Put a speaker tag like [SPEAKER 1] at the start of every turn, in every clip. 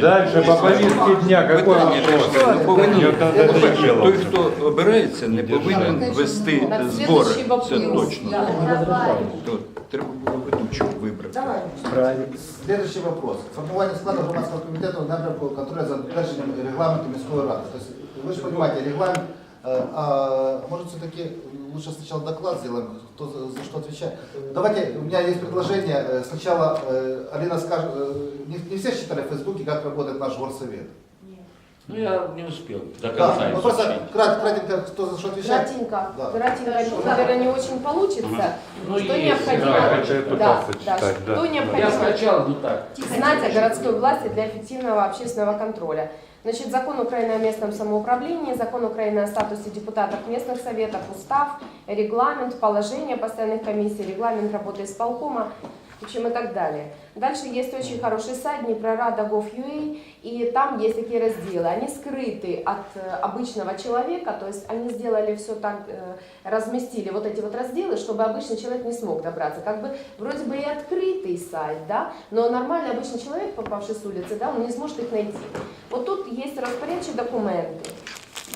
[SPEAKER 1] Дальше по повестке дня какой
[SPEAKER 2] Питання
[SPEAKER 1] вопрос?
[SPEAKER 2] таке, не повинен,
[SPEAKER 1] Я тогда
[SPEAKER 2] по-перше,
[SPEAKER 1] хотел.
[SPEAKER 2] той, хто обирається, не повинен вести збори.
[SPEAKER 3] следующий
[SPEAKER 2] Це
[SPEAKER 3] вопрос.
[SPEAKER 2] точно. То треба було ведучого вибрати.
[SPEAKER 4] Следующий вопрос. Формування складу громадського комітету напрямку контролю за додержанням регламенту міської ради. То есть, вы же понимаете, регламент, э, а может все-таки лучше сначала доклад сделаем, кто за, за что отвечает. Давайте, у меня есть предложение, э, сначала э, Алина скажет, э, не, не все считали в Фейсбуке, как работает наш горсовет.
[SPEAKER 5] Ну, я не успел до
[SPEAKER 4] Да,
[SPEAKER 5] конца
[SPEAKER 4] ну просто крат, кратенько, кто за что отвечает.
[SPEAKER 3] Кратенько,
[SPEAKER 4] Да.
[SPEAKER 3] кратенько, наверное, не очень получится.
[SPEAKER 5] Ну,
[SPEAKER 3] что
[SPEAKER 5] есть,
[SPEAKER 3] необходимо?
[SPEAKER 1] да, я
[SPEAKER 3] да, да,
[SPEAKER 1] читать, да.
[SPEAKER 3] что
[SPEAKER 1] Да.
[SPEAKER 5] Я
[SPEAKER 3] необходимо?
[SPEAKER 5] скачал, ну так.
[SPEAKER 3] знать о городской власти для эффективного общественного контроля. Значит, закон Украины о местном самоуправлении, закон Украины о статусе депутатов местных советов, устав, регламент, положение постоянных комиссий, регламент работы исполкома, в общем, и так далее. Дальше есть очень хороший сайт Днепрорада.gov.ua, и там есть такие разделы. Они скрыты от э, обычного человека, то есть они сделали все так, э, разместили вот эти вот разделы, чтобы обычный человек не смог добраться. Как бы вроде бы и открытый сайт, да, но нормальный обычный человек, попавший с улицы, да, он не сможет их найти. Вот тут есть розпорядчі документи,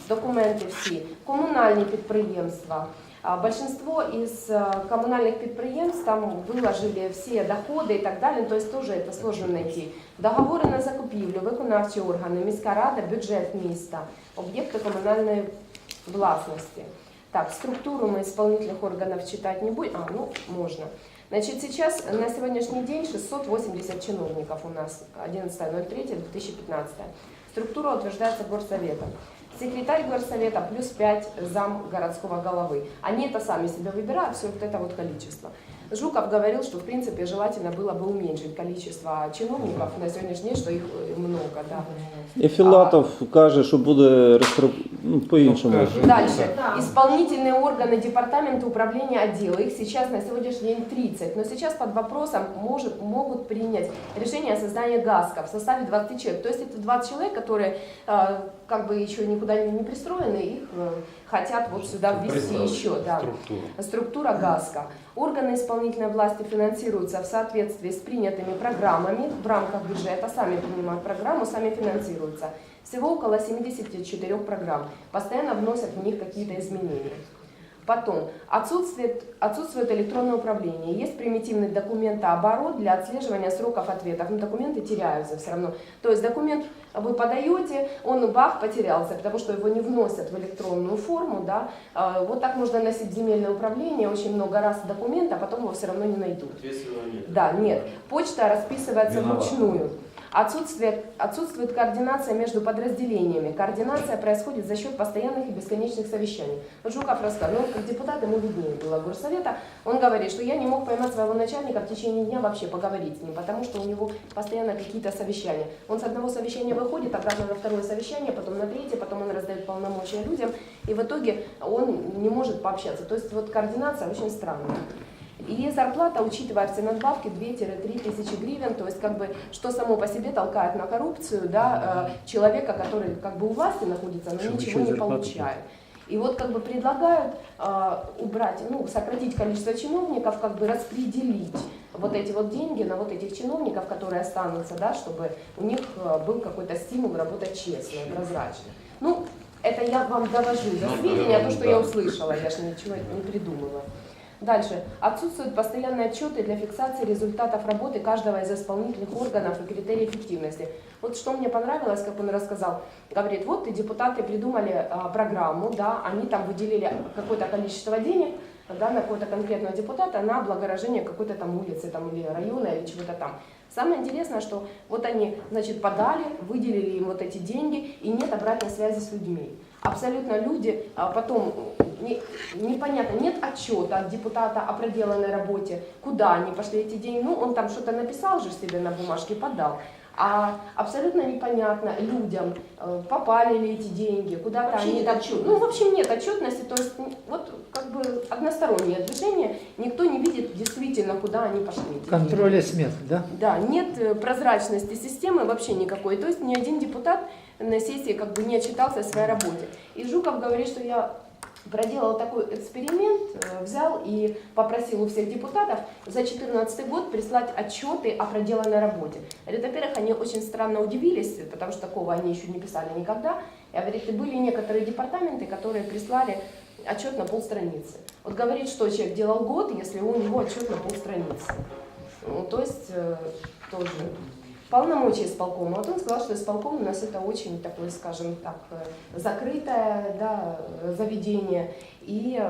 [SPEAKER 3] документи всі, комунальні підприємства. А Большинство из э, коммунальных підприємств там выложили все доходы и так далее, то есть тоже это сложно найти. Договори на закупівлю, виконавчі органи, міська рада, бюджет міста, об'єкти комунальної власності. Так, структуру мы исполнительных органов читать не будем. А, ну, можно. Значит, сейчас на сегодняшний день 680 чиновников у нас 11.03.2015. Структура утверждается горсоветом. Секретарь горсовета плюс 5 зам городского головы. Они это сами себя выбирают, все вот это вот количество. Жуков говорил, что в принципе желательно было бы уменьшить количество чиновников на сегодняшний день, что их э, много, да.
[SPEAKER 6] І Філатов каже, що буде рестро... ну, по-іншому.
[SPEAKER 1] Ну, каже.
[SPEAKER 3] Дальше. Исполнительные органы департамента управления отдела. Их сейчас на сегодняшний день 30. Но сейчас под вопросом может, могут принять решение о создании ГАСКа в составе 20 человек. То есть это 20 человек, которые э, как бы еще никуда не не пристроены, их э, хотят вот сюда ввести еще. Да.
[SPEAKER 1] Структура.
[SPEAKER 3] Структура ГАСКа. Органы исполнительной власти финансируются в соответствии с принятыми программами в рамках бюджета, сами принимают программу, сами финансируются. Всего около 74 программ. Постоянно вносят в них какие-то изменения. Потом, отсутствует, отсутствует электронное управление. Есть примитивный документооборот для отслеживания сроков ответов. Но документы теряются все равно. То есть документ вы подаете, он бах, потерялся, потому что его не вносят в электронную форму. Да? А, Вот так можно носить земельное управление очень много раз документ, а потом его все равно не найдут. Да, нет. Почта расписывается вручную. Отсутствует, отсутствует координация между подразделениями. Координация происходит за счет постоянных и бесконечных совещаний. Вот Жуков рассказывал, ну, как депутат ему виднее было горсовета, он говорит, что я не мог поймать своего начальника в течение дня вообще поговорить с ним, потому что у него постоянно какие-то совещания. Он с одного совещания выходит, обратно на второе совещание, потом на третье, потом он раздает полномочия людям, и в итоге он не может пообщаться. То есть вот координация очень странная. И зарплата, учитывая все надбавки, 2-3 тысячи гривен, то есть как бы, что само по себе толкает на коррупцию, да, э, человека, который как бы у власти находится, но
[SPEAKER 1] Чтобы
[SPEAKER 3] ничего не получает. И вот как бы предлагают э, убрать, ну, сократить количество чиновников, как бы распределить вот эти вот деньги на вот этих чиновников, которые останутся, да, чтобы у них э, был какой-то стимул работать честно, прозрачно. Ну, это я вам довожу до
[SPEAKER 1] Ну,
[SPEAKER 3] сведения,
[SPEAKER 1] да,
[SPEAKER 3] то, что
[SPEAKER 1] да.
[SPEAKER 3] я услышала, я же ничего не придумала. Дальше. Отсутствуют постоянные отчеты для фиксации результатов работы каждого из исполнительных органов и критерий эффективности. Вот что мне понравилось, как он рассказал. Говорит, вот и депутаты придумали а, программу, да, они там выделили какое-то количество денег, да, на какого-то конкретного депутата на облагорожение какой-то там улицы там, или района или чего-то там. Самое интересное, что вот они, значит, подали, выделили им вот эти деньги, и нет обратной связи с людьми. Абсолютно люди, а потом не- непонятно, нет отчета от депутата о проделанной работе, куда они пошли эти деньги. Ну, он там что-то написал же себе на бумажке, подал. А абсолютно непонятно людям, э, попали ли эти деньги, куда-то
[SPEAKER 7] Вообще
[SPEAKER 3] они
[SPEAKER 7] нет
[SPEAKER 3] там-
[SPEAKER 7] отчетности.
[SPEAKER 3] Ну, в общем, нет отчетности, то есть вот как бы одностороннее движение, никто не видит действительно, куда они пошли.
[SPEAKER 8] Контроля смет, да?
[SPEAKER 3] Да, нет э, прозрачности системы вообще никакой. То есть ни один депутат на сессии как бы не отчитался о своей работе. И Жуков говорит, что я проделал такой эксперимент, э, взял и попросил у всех депутатов за 2014 год прислать отчеты о проделанной работе. Говорит, во-первых, они очень странно удивились, потому что такого они еще не писали никогда. И говорит, и были некоторые департаменты, которые прислали отчет на полстраницы. Вот говорит, что человек делал год, если у него отчет на полстраницы. Ну, то есть э, тоже полномочия исполкома. Вот он сказал, что исполком у нас это очень такое, скажем так, э, закрытое да, э, заведение и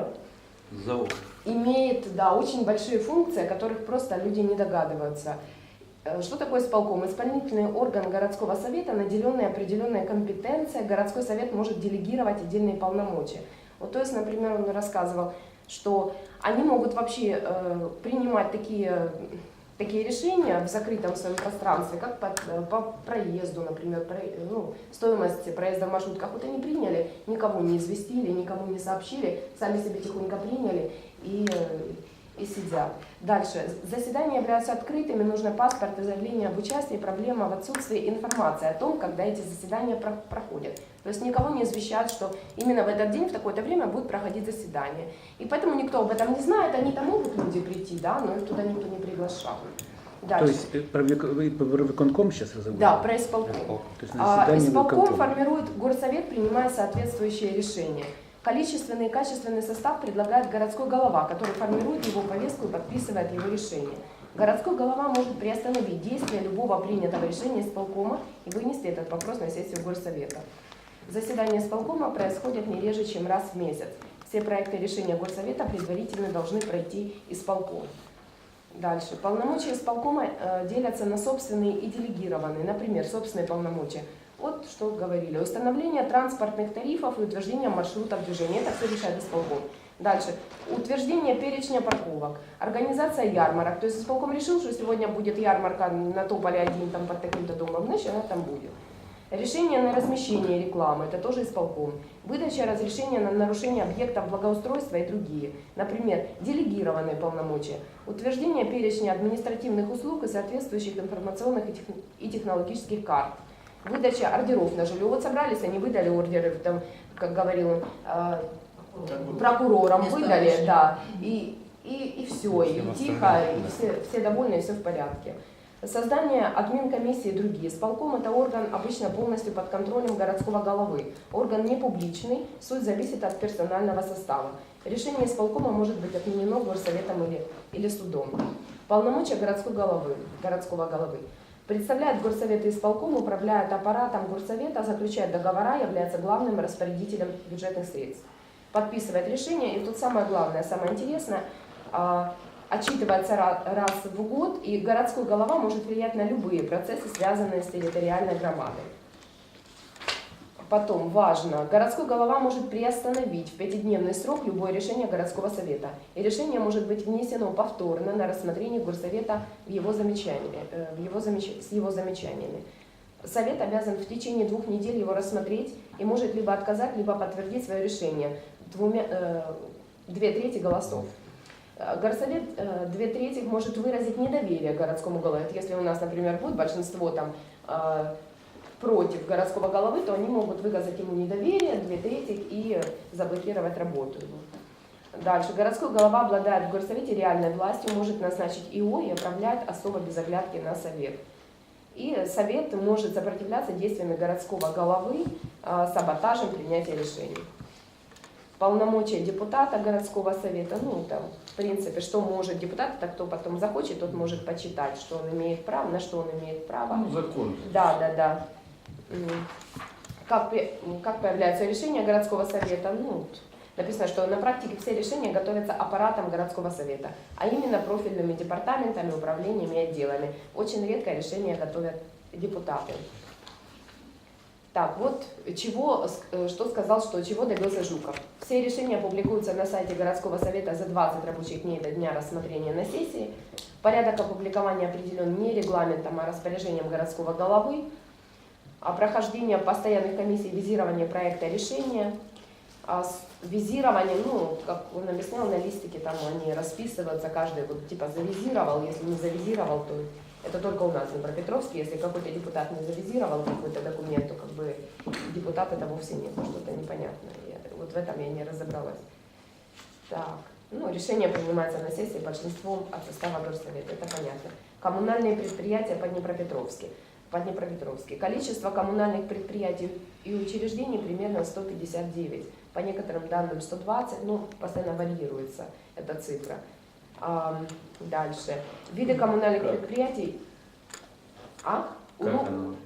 [SPEAKER 2] Завод.
[SPEAKER 3] имеет да, очень большие функции, о которых просто люди не догадываются. Э, Что такое исполком? Исполнительный орган городского совета, наделенный определенной компетенцией, городской совет может делегировать отдельные полномочия. Вот, то есть, например, он рассказывал, что они могут вообще э, принимать такие, такие решения в закрытом своем пространстве, как по, э, по проезду, например, про- ну, стоимость проезда в маршрутках. Вот они приняли, никого не известили, никому не сообщили, сами себе тихонько приняли и, э, и сидят. Дальше. Заседания являются открытыми, нужно паспорт и заявление об участии, проблема в отсутствии информации о том, когда эти заседания про- проходят. То есть никого не извещают, что именно в этот день, в такое-то время будет проходить заседание. И поэтому никто об этом не знает, они-то могут люди прийти, да, но их туда никто не приглашал.
[SPEAKER 7] То
[SPEAKER 3] Дальше.
[SPEAKER 7] есть э, про про виконком сейчас разговариваете?
[SPEAKER 3] Да, про исполком.
[SPEAKER 7] То есть на
[SPEAKER 3] А, Исполком формирует горсовет, принимая соответствующие решения. Количественный и качественный состав предлагает городской голова, который формирует его повестку и подписывает его решение. Городской голова может приостановить действие любого принятого решения исполкома и вынести этот вопрос на сессию горсовета. Заседания исполкома происходят не реже, чем раз в месяц. Все проекты решения горсовета предварительно должны пройти исполком. Дальше. Полномочия исполкома э, делятся на собственные и делегированные. Например, собственные полномочия. Вот что говорили. Установление транспортных тарифов и утверждение маршрутов движения. Это все решает исполком. Дальше. Утверждение перечня парковок. Организация ярмарок. То есть исполком решил, что сегодня будет ярмарка на Тополе один там под таким-то домом, значит она там будет. Решение на размещение рекламы, это тоже исполком. Выдача разрешения на нарушение объектов благоустройства и другие. Например, делегированные полномочия. Утверждение перечня административных услуг и соответствующих информационных и технологических карт. Выдача ордеров на жилье. Вот собрались, они выдали ордеры, там, как говорил он, э, прокурорам
[SPEAKER 8] Место
[SPEAKER 3] выдали, да, и, и, и все, и тихо, и все, все довольны, и все в порядке. Создание админ-комиссии и другие. Исполком – это орган обычно полностью под контролем городского головы. Орган не публичный, суть зависит от персонального состава. Решение исполкома может быть отменено горсоветом или, или судом. Полномочия городской головы, городского головы. Представляет горсовет и исполком, управляет аппаратом горсовета, заключает договора, является главным распорядителем бюджетных средств. Подписывает решение, и тут самое главное, самое интересное, а, отчитывается ра- раз в год, и городской голова может влиять на любые процессы, связанные с территориальной громадой. Потом, важно, городской голова может приостановить в пятидневный срок любое решение городского совета. И решение может быть внесено повторно на рассмотрение горсовета в его замечаниями, э, в его замеч- с его замечаниями. Совет обязан в течение двух недель его рассмотреть и может либо отказать, либо подтвердить свое решение двумя, э, две трети голосов. Э, Горсовет э, две трети может выразить недоверие городскому голове. Если у нас, например, будет большинство там э, против городского головы, то они могут выказать ему недоверие, две трети, и заблокировать работу его. Дальше. Городской голова обладает в горсовете реальной властью, может назначить ИО и отправлять особо без оглядки на совет. И совет может сопротивляться действиями городского головы, э, саботажем принятия решений. Полномочия депутата городского совета, ну там, в принципе, что может депутат, это кто потом захочет, тот может почитать, что он имеет право, на что он имеет право.
[SPEAKER 5] Ну, закон.
[SPEAKER 3] Да, да, да. Как, как появляется решение городского совета? Ну, написано, что на практике все решения готовятся аппаратом городского совета, а именно профильными департаментами, управлениями и отделами. Очень редко решения готовят депутаты. Так, вот чего, э, что сказал, что чего добился Жуков. Все решения публикуются на сайте городского совета за 20 рабочих дней до дня рассмотрения на сессии. Порядок опубликования определен не регламентом, а распоряжением городского головы. Прохождение постоянных комиссий визирования проекта решения. А визирование, ну, как он объяснял, на листике там они расписываются, каждый вот типа завизировал, если не завизировал, то Это только у нас в Днепропетровске. Если какой-то депутат не завизировал какой-то документ, то как бы депутат это вовсе нет, что-то непонятное. Я- вот в этом я не разобралась. Так, ну, решение принимается на сессии большинством от состава горсовета, это понятно. Коммунальные предприятия по Днепропетровске. По Днепропетровске. Количество коммунальных предприятий и учреждений примерно 159. По некоторым данным 120, ну, постоянно варьируется эта цифра. Ам, дальше. Виды коммунальных предприятий. А?
[SPEAKER 5] Как
[SPEAKER 3] Ну,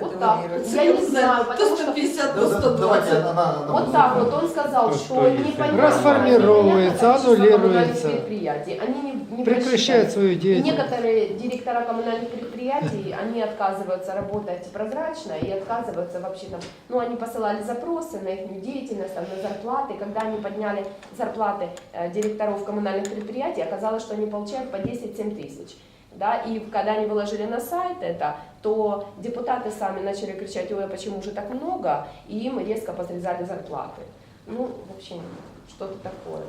[SPEAKER 3] вот так. Я не знаю, потому что
[SPEAKER 8] 150
[SPEAKER 4] Да,
[SPEAKER 8] до
[SPEAKER 4] да, Давайте
[SPEAKER 8] 120.
[SPEAKER 4] она, она
[SPEAKER 3] вот так вот он сказал,
[SPEAKER 1] То,
[SPEAKER 3] что
[SPEAKER 1] что есть.
[SPEAKER 3] непонятно
[SPEAKER 1] Расформировывается,
[SPEAKER 3] количество
[SPEAKER 1] аннулируется.
[SPEAKER 3] коммунальных предприятий. Они не, не
[SPEAKER 1] Прекращает свою деятельность.
[SPEAKER 3] некоторые директора коммунальных предприятий, они отказываются работать прозрачно и отказываются вообще там, ну они посылали запросы на их деятельность, там, на зарплаты, когда они подняли зарплаты э, директоров коммунальных предприятий, оказалось, что они получают по 10-7 тысяч. Да, и когда они выложили на сайт это, то депутаты сами начали кричать, ой, а почему же так много, и им резко посрезали зарплаты. Ну, в общем, что-то такое.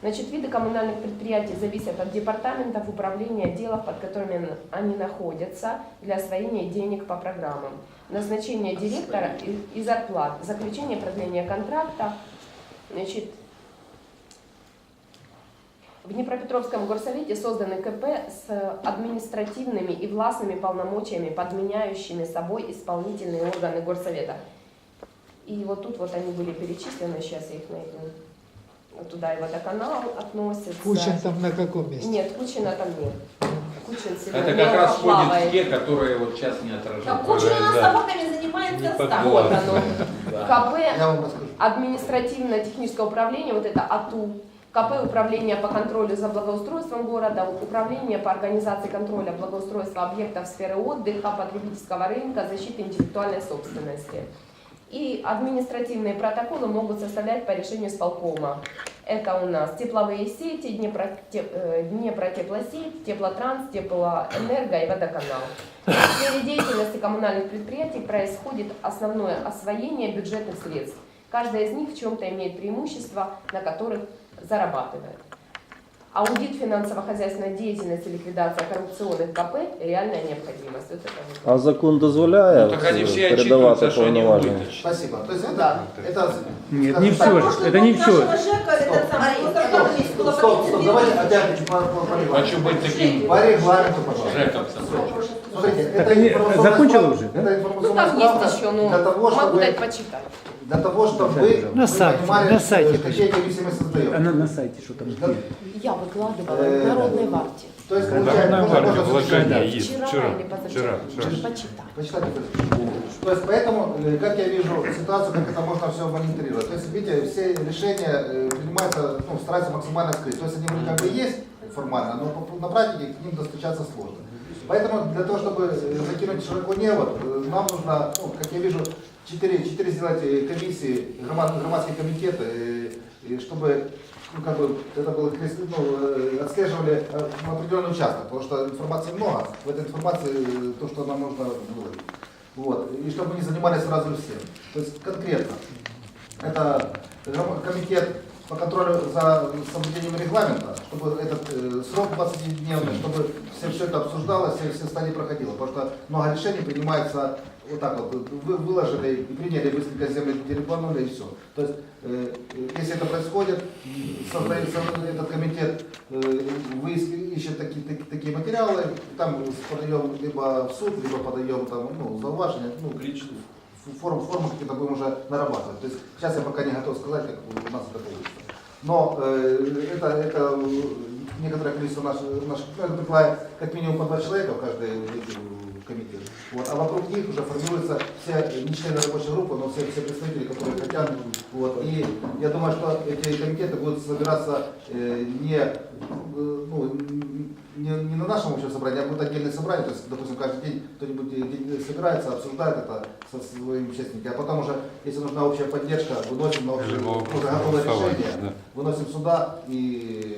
[SPEAKER 3] Значит, виды коммунальных предприятий зависят от департаментов управления отделов, под которыми они находятся, для освоения денег по программам. Назначение директора и, и зарплат, заключение продления контракта. Значит, в Днепропетровском горсовете созданы КП с административными и властными полномочиями, подменяющими собой исполнительные органы горсовета. И вот тут вот они были перечислены, сейчас я их найду. Вот туда и водоканал относится.
[SPEAKER 1] Кучин там на каком месте?
[SPEAKER 3] Нет, Кучина там нет. Кучин сегодня
[SPEAKER 5] Это как раз входит те, которые вот сейчас не
[SPEAKER 8] Так
[SPEAKER 5] отражают.
[SPEAKER 8] Кучин у нас
[SPEAKER 5] Да.
[SPEAKER 8] собаками занимается Стас.
[SPEAKER 3] Вот оно.
[SPEAKER 5] Да.
[SPEAKER 3] КП административно-техническое управление, вот это АТУ, КП управление по контролю за благоустройством города, управление по организации контроля благоустройства объектов сферы отдыха, потребительского рынка, защиты интеллектуальной собственности. И административные протоколы могут составлять по решению исполкома. Это у нас тепловые сети, Днепро, те- э, Днепротеплосеть, Теплотранс, Теплоэнерго и Водоканал. В сфере деятельности коммунальных предприятий происходит основное освоение бюджетных средств. Каждая из них в чем-то имеет преимущества, на которых зарабатывает. Аудит финансово-хозяйственной деятельности, ликвидация коррупционных КП – реальная необходимость. Вот это вот.
[SPEAKER 6] А закон дозволяє
[SPEAKER 5] Ну, так они все они
[SPEAKER 6] повноваження?
[SPEAKER 5] убыточны.
[SPEAKER 4] Спасибо. То есть
[SPEAKER 3] Ну
[SPEAKER 4] это,
[SPEAKER 3] да.
[SPEAKER 4] это
[SPEAKER 7] Нет, не все же. Это не все.
[SPEAKER 3] Стоп,
[SPEAKER 4] давайте по, по, по.
[SPEAKER 5] Хочу быть таким
[SPEAKER 4] По регламенту, пожалуйста. Смотрите,
[SPEAKER 7] Это не-
[SPEAKER 4] информационная
[SPEAKER 7] закончила
[SPEAKER 4] справка-
[SPEAKER 7] уже, да?
[SPEAKER 4] Это
[SPEAKER 3] Ну там есть еще, но
[SPEAKER 4] для того,
[SPEAKER 3] могу дать почитать.
[SPEAKER 4] Для того, чтобы вы,
[SPEAKER 1] На сайте,
[SPEAKER 4] понимали,
[SPEAKER 1] на сайте
[SPEAKER 4] э, какие мы создаем.
[SPEAKER 7] А на, сайте что там?
[SPEAKER 3] Я выкладывала
[SPEAKER 4] Э,
[SPEAKER 3] в Народной варте.
[SPEAKER 4] То есть,
[SPEAKER 1] Народная
[SPEAKER 4] получается, можно-
[SPEAKER 1] гвардия,
[SPEAKER 4] можно
[SPEAKER 1] вложение
[SPEAKER 4] записать.
[SPEAKER 1] есть.
[SPEAKER 3] Вчера,
[SPEAKER 1] вчера,
[SPEAKER 3] или позавчера.
[SPEAKER 1] вчера, вчера.
[SPEAKER 3] Почитай.
[SPEAKER 4] Почитайте. То есть поэтому, э, как я вижу ситуацию, как это можно все мониторировать. То есть, видите, все решения э, принимаются, ну, стараются максимально скрыть. То есть они вроде как бы есть формально, но по- на практике к ним достучаться сложно. Поэтому для того, чтобы э, закинуть широко невод, э, нам нужно, ну, как я вижу, четыре, четыре сделать э, комиссии, громад- громадские комитеты, э, чтобы ну, как бы это было ну, э, отслеживали определенный участок, потому что информации много, в этой информации то, что нам нужно выложить. Вот. И чтобы не занимались сразу всем. То есть конкретно. Это комитет по контролю за соблюдением регламента, чтобы этот э, срок 20-дневный, чтобы все, все это обсуждалось, все, все стадии проходило. Потому что много решений принимается вот так вот, вы выложили и приняли, быстренько землю перепланули и все. То есть, э, э, если это происходит, создает создает этот комитет, э, вы ищет такие, таки- такие материалы, там подаем либо в суд, либо подаем там, ну, зауважение, ну, ф- форму, форму какие-то будем уже нарабатывать. То есть сейчас я пока не готов сказать, как у нас это получится. Но э, это, это э, некоторое количество наших, наших ну, это предполагает как минимум по два человека в каждой комитет. Вот. А вокруг них уже формируются все не члены рабочей группы, но все, все представители, которые хотят. Вот. И я думаю, что эти комитеты будут собираться э, не, э, ну, не, не на нашем общем собрании, а будут отдельные собрания. То есть, допустим, каждый день кто-нибудь собирается, обсуждает это со своими участниками. А потом уже, если нужна общая поддержка, выносим на общее уже готовое решение, выносим сюда и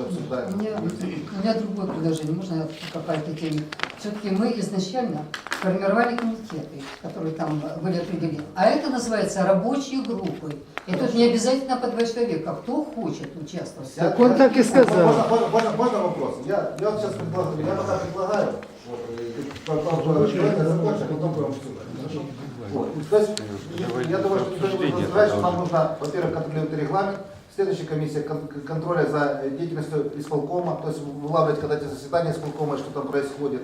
[SPEAKER 4] уже обсуждаем.
[SPEAKER 9] У меня, у меня другое предложение, можно я попасть к теме? Все-таки мы изначально формировали комитеты, которые там были определены. А это называется рабочие группы. И тут не обязательно по два человека. Кто хочет участвовать.
[SPEAKER 4] Я-
[SPEAKER 1] Так он
[SPEAKER 4] я-
[SPEAKER 1] так и сказал.
[SPEAKER 4] Можно, можно, можно, можно вопрос? Я я вот сейчас предлагаю, я пока предлагаю, вот, э, уже давайте закончим, а потом будем обсуждать. Хорошо? Вот. То есть, я думаю, что никто не что нам нужно, во-первых, контролировать регламент, Следующая комиссия кон- контроля за деятельностью исполкома, то есть вылавливать, когда эти заседания исполкома, что там происходит.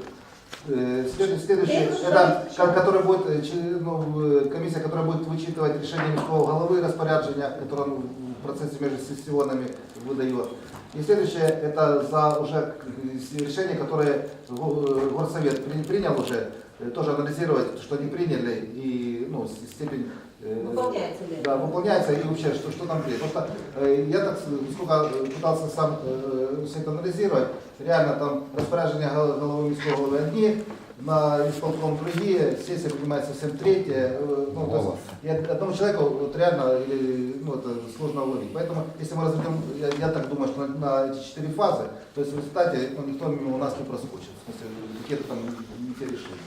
[SPEAKER 4] Э, след- Следующее, это ко- который будет, э, ну, э, комиссия, которая будет вычитывать решение міського головы распоряджения, которое он в процессе между сессионами выдает. И следующее, это за уже э, решение, которое го- э, горсовет при- принял уже, э, тоже анализировать, что они приняли и ну, степень э,
[SPEAKER 8] Выполняется ли?
[SPEAKER 4] да, выполняется и вообще, что, что там есть. Потому что э, я так, с- сколько пытался сам э, все это анализировать, реально там распоряжение гол- головы міського голови одни, на исполком другие, сессия принимается совсем третья. э, ну, то есть, и одному человеку вот реально или, ну, это сложно уловить. Поэтому, если мы разведем, я, я так думаю, что на, на эти четыре фазы, то есть в результате ну, никто мимо нас не проскочит. В смысле, какие-то там не те решили.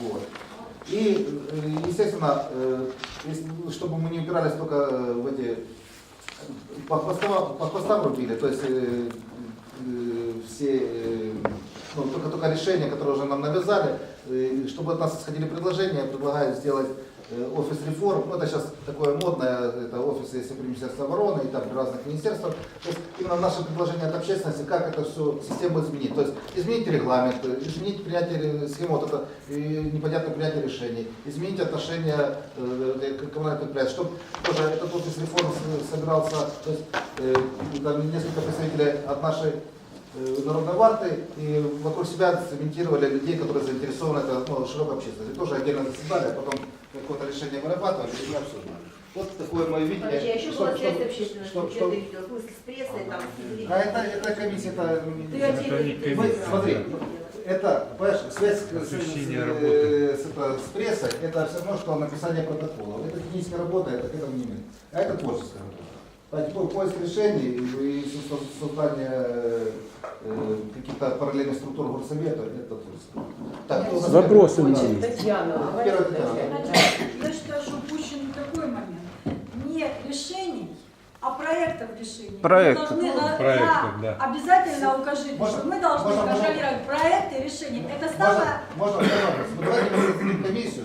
[SPEAKER 4] Вот. И, э, естественно, э, чтобы мы не упирались только э, в эти по хвостам, по хвостам рубили, то есть э, э, все э, ну, только, только решения, которые уже нам навязали, э, чтобы от нас исходили предложения, предлагаю сделать офис реформ, ну это сейчас такое модное, это офис, если при Министерстве обороны и там разных министерствах, то есть именно наше предложение от общественности, как это все систему изменить, то есть изменить регламент, э, изменить принятие схему, вот это э, непонятное принятие решений, изменить отношения э, к коммунальным предприятиям, чтобы тоже этот офис реформ собирался, то есть э, там несколько представителей от нашей э, народной варты и вокруг себя цементировали людей, которые заинтересованы, это ну, широкая общественность. И тоже отдельно заседали, а потом какое-то решение вырабатывали и мы обсуждали. Вот такое мое видение.
[SPEAKER 8] Подожди, а еще
[SPEAKER 4] Что-
[SPEAKER 8] была связь общественности,
[SPEAKER 4] что-
[SPEAKER 8] что ты видел, с прессой, там, с телевидением.
[SPEAKER 4] А это, это комиссия, это...
[SPEAKER 8] Ты
[SPEAKER 4] Мы,
[SPEAKER 8] видел.
[SPEAKER 4] смотри, это, понимаешь, связь с, с- с- это, с прессой, это все равно, что написание протокола. Это техническая работа, это к этому не имеет. А это творческая работа. Поиск решений и со- со- создание э, э, каких-то параллельных структур горсовета, это работа. Так, кто у нас
[SPEAKER 7] Вопросы у меня есть.
[SPEAKER 3] Татьяна,
[SPEAKER 4] Да,
[SPEAKER 3] давайте
[SPEAKER 4] первая
[SPEAKER 3] Татьяна.
[SPEAKER 10] Значит, я считаю, что упущен такой момент. Не решений, а проектов решений.
[SPEAKER 6] Проектов.
[SPEAKER 10] Мы должны
[SPEAKER 5] Проектов,
[SPEAKER 10] на-
[SPEAKER 5] да.
[SPEAKER 10] Обязательно укажите,
[SPEAKER 4] Можно-
[SPEAKER 10] что мы должны
[SPEAKER 4] можно- можно-
[SPEAKER 10] контролировать проекты решений. Это
[SPEAKER 4] Можно,
[SPEAKER 10] самое...
[SPEAKER 4] можно вопрос. Мы Давайте комиссию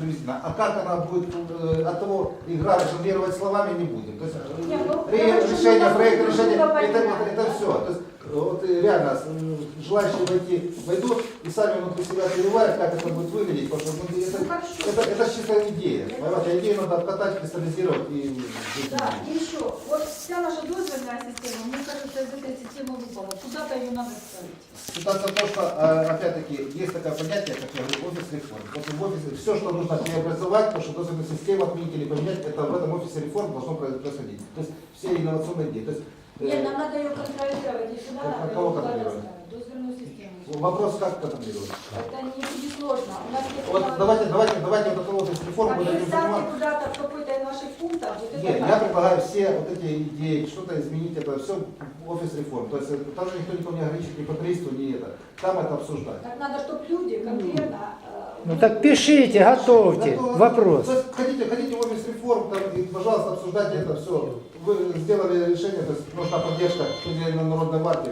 [SPEAKER 4] приблизительно. А как она будет э, от того игра жонглировать словами не будем. То есть э,
[SPEAKER 3] Не, ну,
[SPEAKER 4] ре- решение, проект решения, это, это, это все. То есть вот э, реально с- желающие войти войдут и сами внутри себя переваривают, как это будет выглядеть, потому что ну, это,
[SPEAKER 10] Ну, хорошо.
[SPEAKER 4] это, это ж чисто идея. Понимаете, а идею надо обкатать, кристаллизировать и
[SPEAKER 10] Да, и еще, вот вся наша дозвольная система, мне кажется, из этой выпала. Куда-то ее надо ставить.
[SPEAKER 4] Ситуация в том, что, э, опять-таки, есть такое понятие, как я говорю, офис реформ. Вот в офисе все, что нужно преобразовать, то, что должны систему отменить или поменять, это в этом офисе реформ должно про- происходить. То есть все инновационные идеи. То есть, э,
[SPEAKER 10] Нет, нам надо ее контролировать, и сюда надо ее куда-то
[SPEAKER 4] контролировать?
[SPEAKER 10] Дозвольную систему.
[SPEAKER 4] вопрос как контролировать.
[SPEAKER 10] Это не, не сложно. У нас есть
[SPEAKER 4] Вот
[SPEAKER 10] надо-
[SPEAKER 4] давайте, давайте, давайте вот этот офис реформ
[SPEAKER 10] Как
[SPEAKER 4] будем заниматься.
[SPEAKER 10] куда-то в какой-то из наших пунктов, вот
[SPEAKER 4] Нет,
[SPEAKER 10] так.
[SPEAKER 4] я предлагаю все вот эти идеи, что-то изменить, это все офис реформ. То есть э, там же никто никого не ограничит ни по количеству, ни это. Там это обсуждать.
[SPEAKER 10] Так надо, чтобы люди конкретно... э,
[SPEAKER 1] Ну так пишите, готовьте.
[SPEAKER 4] Готово.
[SPEAKER 1] Вопрос.
[SPEAKER 4] То есть хотите, хотите в офис реформ, там, и, пожалуйста, обсуждайте это все. Вы сделали решение, то есть нужна поддержка Федеральной народной партии